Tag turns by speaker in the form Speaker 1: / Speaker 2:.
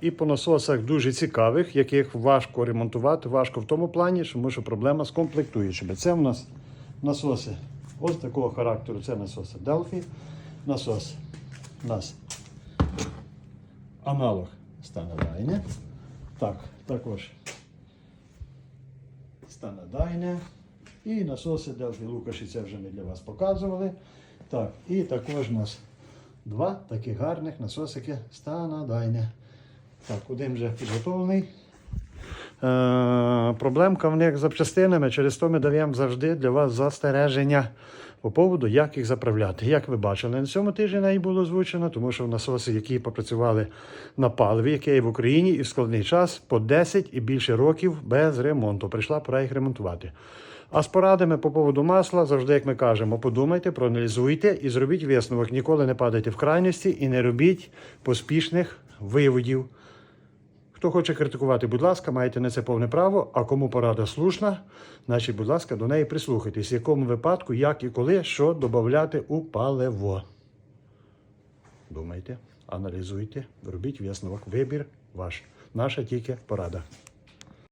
Speaker 1: І по насосах дуже цікавих, яких важко ремонтувати, важко в тому плані, тому що проблема з комплектуючими. Це в нас насоси ось такого характеру. Це насоси Delphi. Насос у нас аналог Станадайне. Так, також Станадайне. І насоси Delphi Лукаші, це вже ми для вас показували. Так, і також у нас два таких гарних насосики Станадайне. Так, один вже підготовлений. Е, проблемка в них з запчастинами, через то ми даємо завжди для вас застереження по поводу, як їх заправляти. Як ви бачили, на цьому тижні навіть було озвучено, тому що в насоси, які попрацювали на паливі, які є в Україні, і в складний час по 10 і більше років без ремонту. Прийшла пора їх ремонтувати. А з порадами по поводу масла, завжди, як ми кажемо, подумайте, проаналізуйте і зробіть висновок. Ніколи не падайте в крайності і не робіть поспішних виводів. Хто хоче критикувати, будь ласка, маєте на це повне право. А кому порада слушна, значить, будь ласка, до неї прислухайтесь, в якому випадку, як і коли, що додати у паливо. Думайте, аналізуйте, робіть висновок. Вибір ваш. Наша тільки порада.